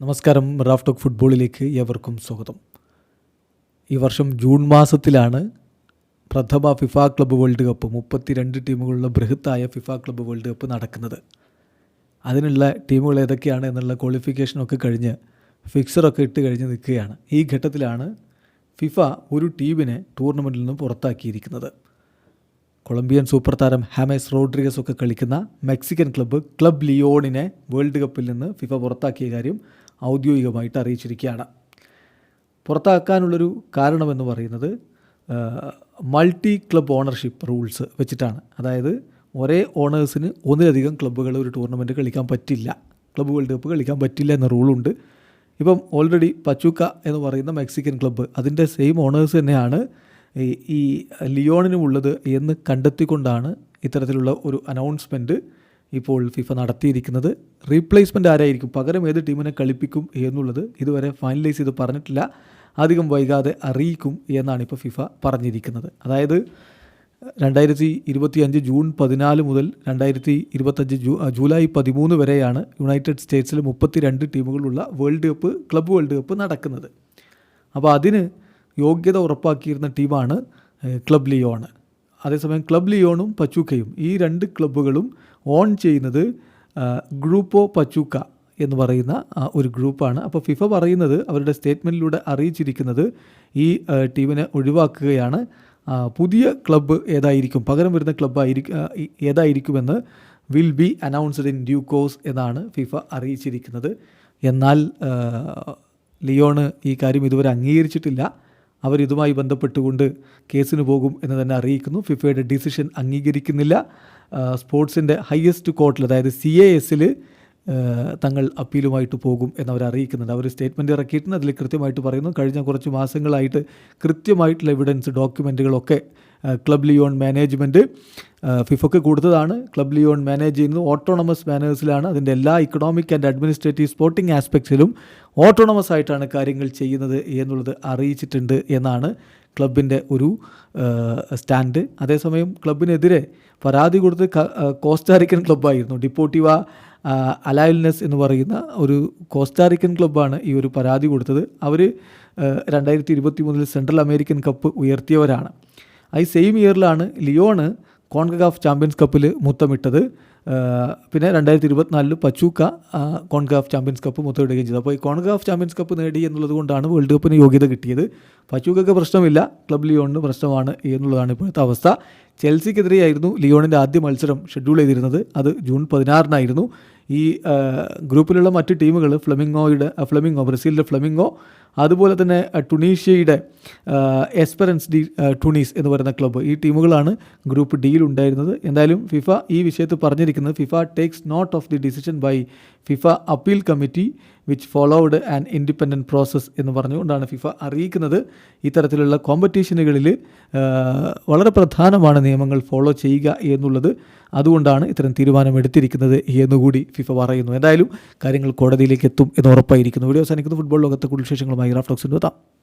നമസ്കാരം Raf talk ഫുട്ബോളിലേക്ക് ഏവർക്കും സ്വാഗതം. ഈ വർഷം ജൂൺ മാസത്തിലാണ് പ്രഥമ ഫിഫ ക്ലബ്ബ് വേൾഡ് കപ്പ് മുപ്പത്തിരണ്ട് ടീമുകളുള്ള ബൃഹത്തായ ഫിഫ ക്ലബ്ബ് വേൾഡ് കപ്പ് നടക്കുന്നത്. അതിനുള്ള ടീമുകൾ ഏതൊക്കെയാണ് എന്നുള്ള ക്വാളിഫിക്കേഷനൊക്കെ കഴിഞ്ഞ് ഫിക്സറൊക്കെ ഇട്ട് കഴിഞ്ഞ് നിൽക്കുകയാണ്. ഈ ഘട്ടത്തിലാണ് ഫിഫ ഒരു ടീമിനെ ടൂർണമെന്റിൽ നിന്ന് പുറത്താക്കിയിരിക്കുന്നത്. കൊളംബിയൻ സൂപ്പർ താരം ഹാമേസ് റോഡ്രിഗസ് ഒക്കെ കളിക്കുന്ന മെക്സിക്കൻ ക്ലബ്ബ് ക്ലബ് ലിയോണിനെ വേൾഡ് കപ്പിൽ നിന്ന് ഫിഫ പുറത്താക്കിയ കാര്യം ഔദ്യോഗികമായിട്ട് അറിയിച്ചിരിക്കുകയാണ്. പുറത്താക്കാനുള്ളൊരു കാരണമെന്ന് പറയുന്നത് മൾട്ടി ക്ലബ് ഓണർഷിപ്പ് റൂൾസ് വെച്ചിട്ടാണ്. അതായത് ഒരേ ഓണേഴ്സിന് ഒന്നിലധികം ക്ലബ്ബുകൾ ഒരു ടൂർണമെന്റ് കളിക്കാൻ പറ്റില്ല. ക്ലബ്ബ് വേൾഡ് കപ്പ് കളിക്കാൻ പറ്റില്ല എന്ന റൂളുണ്ട് ഇപ്പം ഓൾറെഡി പച്ചൂക്ക എന്ന് പറയുന്ന മെക്സിക്കൻ ക്ലബ്ബ് അതിന്റെ സെയിം ഓണേഴ്സ് തന്നെയാണ് ഈ ഈ ലിയോണിനും ഉള്ളത് എന്ന് കണ്ടെത്തിക്കൊണ്ടാണ് ഇത്തരത്തിലുള്ള ഒരു അനൗൺസ്മെന്റ് ഇപ്പോൾ ഫിഫ നടത്തിയിരിക്കുന്നത്. റീപ്ലേസ്മെന്റ് ആരായിരിക്കും? പകരം ഏത് ടീമിനെ കളിപ്പിക്കും എന്നുള്ളത് ഇതുവരെ ഫൈനലൈസ് ചെയ്ത് പറഞ്ഞിട്ടില്ല. അധികം വൈകാതെ അറിയിക്കും എന്നാണ് ഇപ്പോൾ ഫിഫ പറഞ്ഞിരിക്കുന്നത്. അതായത് രണ്ടായിരത്തി ഇരുപത്തി അഞ്ച് ജൂൺ പതിനാല് മുതൽ രണ്ടായിരത്തി ഇരുപത്തഞ്ച് ജൂ ജൂലൈ പതിമൂന്ന് വരെയാണ് യുണൈറ്റഡ് സ്റ്റേറ്റ്സിൽ മുപ്പത്തി രണ്ട് ടീമുകളുള്ള world cup club world cup നടക്കുന്നത്. അപ്പോൾ അതിന് യോഗ്യത ഉറപ്പാക്കിയിരുന്ന ടീമാണ് ക്ലബ് ലിയോ ലിയോണ് അതേസമയം ക്ലബ് ലിയോണും പച്ചൂക്കയും ഈ രണ്ട് ക്ലബ്ബുകളും ഓൺ ചെയ്യുന്നത് ഗ്രൂപ്പോ പച്ചൂക്ക എന്ന് പറയുന്ന ഒരു ഗ്രൂപ്പാണ്. അപ്പോൾ ഫിഫ പറയുന്നത് അവരുടെ സ്റ്റേറ്റ്മെന്റിലൂടെ അറിയിച്ചിരിക്കുന്നത് ഈ ടീമിനെ ഒഴിവാക്കുകയാണ്. പുതിയ ക്ലബ്ബ് ഏതായിരിക്കും? പകരം വരുന്ന ക്ലബ്ബ് ആയിരിക്കും ഏതായിരിക്കുമെന്ന് will be announced in due course എന്നാണ് ഫിഫ അറിയിച്ചിരിക്കുന്നത്. എന്നാൽ ലിയോണ് ഈ കാര്യം ഇതുവരെ അംഗീകരിച്ചിട്ടില്ല. അവർ ഇതുമായി ബന്ധപ്പെട്ടുകൊണ്ട് കേസിന് പോകും എന്ന് തന്നെ അറിയിക്കുന്നു. ഫിഫയുടെ ഡിസിഷൻ അംഗീകരിക്കുന്നില്ല. സ്പോർട്സിന്റെ ഹയസ്റ്റ് കോർട്ടിൽ അതായത് സി എ എസിൽ തങ്ങൾ അപ്പീലുമായിട്ട് പോകും എന്നവർ അറിയിക്കുന്നുണ്ട്. അവർ സ്റ്റേറ്റ്മെന്റ് ഇറക്കിയിട്ടുണ്ട്. അതിൽ കൃത്യമായിട്ട് പറയുന്നു കഴിഞ്ഞ കുറച്ച് മാസങ്ങളായിട്ട് കൃത്യമായിട്ടുള്ള എവിഡൻസ് ഡോക്യുമെന്റുകളൊക്കെ ക്ലബ് ലിയോൺ മാനേജ്മെന്റ് ഫിഫക്ക് കൊടുത്തതാണ്. ക്ലബ് ലിയോൺ മാനേജ് ചെയ്യുന്നത് ഓട്ടോണമസ് മാനേഴ്സിലാണ് അതിന്റെ എല്ലാ ഇക്കണോമിക് ആൻഡ് അഡ്മിനിസ്ട്രേറ്റീവ് സ്പോർട്ടിംഗ് ആസ്പെക്ട്സിലും ഓട്ടോണമസ് ആയിട്ടാണ് കാര്യങ്ങൾ ചെയ്യുന്നത് എന്നുള്ളത് അറിയിച്ചിട്ടുണ്ട് എന്നാണ് ക്ലബിന്റെ ഒരു സ്റ്റാൻഡ് അതേസമയം ക്ലബിനെതിരെ പരാതി കൊടുത്ത് കോസ്റ്റാറിക്കൻ ക്ലബ്ബായിരുന്നു. ഡിപ്പോട്ടിവ അലായൽനെസ് എന്ന് പറയുന്ന ഒരു കോസ്റ്റാറിക്കൻ ക്ലബ്ബാണ് ഈ ഒരു പരാതി കൊടുത്തത്. അവർ രണ്ടായിരത്തി ഇരുപത്തി മൂന്നിൽ സെൻട്രൽ അമേരിക്കൻ കപ്പ് ഉയർത്തിയവരാണ്. ഈ സെയിം ഇയറിലാണ് ലിയോണ് കോൺഗാഫ് ചാമ്പ്യൻസ് കപ്പിൽ മുത്തമിട്ടത്. പിന്നെ രണ്ടായിരത്തി ഇരുപത്തിനാലിൽ പച്ചൂക്ക കോൺഗ്രാഫ് ചാമ്പ്യൻസ് കപ്പ് മുത്തമിടുകയും ചെയ്തു. അപ്പോൾ ഈ കോൺഗാഫ് ചാമ്പ്യൻസ് കപ്പ് നേടി എന്നുള്ളത് കൊണ്ടാണ് വേൾഡ് കപ്പിന് യോഗ്യത കിട്ടിയത്. പച്ചൂക്കൊക്കെ പ്രശ്നമില്ല ക്ലബ് ലിയോണിന് പ്രശ്നമാണ് എന്നുള്ളതാണ് ഇപ്പോഴത്തെ അവസ്ഥ. ചെൽസിക്കെതിരെയായിരുന്നു ലിയോണിന്റെ ആദ്യ മത്സരം ഷെഡ്യൂൾ ചെയ്തിരുന്നത്. അത് ജൂൺ പതിനാറിനായിരുന്നു. ഈ ഗ്രൂപ്പിലുള്ള മറ്റ് ടീമുകൾ ഫ്ലമിംഗോയുടെ ഫ്ലമിങ്ങോ ബ്രസീലിന്റെ ഫ്ലമിംഗോ അതുപോലെ തന്നെ ടുണീഷ്യയുടെ എസ്പെറൻസ് ഡി ടുണീസ് എന്ന് പറയുന്ന ക്ലബ്ബ്. ഈ ടീമുകളാണ് ഗ്രൂപ്പ് ഡിയിൽ ഉണ്ടായിരുന്നത്. എന്തായാലും ഫിഫ ഈ വിഷയത്തിൽ പറഞ്ഞിരിക്കുന്നത് FIFA takes note of the decision by FIFA appeal committee which followed and independent process എന്ന് പറഞ്ഞുകൊണ്ടാണ് ഫിഫ അറിയിക്കുന്നത്. ഇത്തരത്തിലുള്ള കോമ്പറ്റീഷനുകളിൽ വളരെ പ്രധാനമാണ് നിയമങ്ങൾ ഫോളോ ചെയ്യുക എന്നുള്ളത്. അതുകൊണ്ടാണ് ഇത്തരം തീരുമാനം എടുത്തിരിക്കുന്നത് എന്നുകൂടി ഫിഫ പറയുന്നു. എന്തായാലും കാര്യങ്ങൾ കോടതിയിലേക്ക് എത്തും എന്ന് ഉറപ്പായിരിക്കുന്നു. വീഡിയോ അവസാനിക്കുന്നു. ഫുട്ബോൾ ലോകത്തെ കൂടുതൽ വിശേഷങ്ങളുമായി റാഫ്റ്റോക്സിന്റെ എത്താം.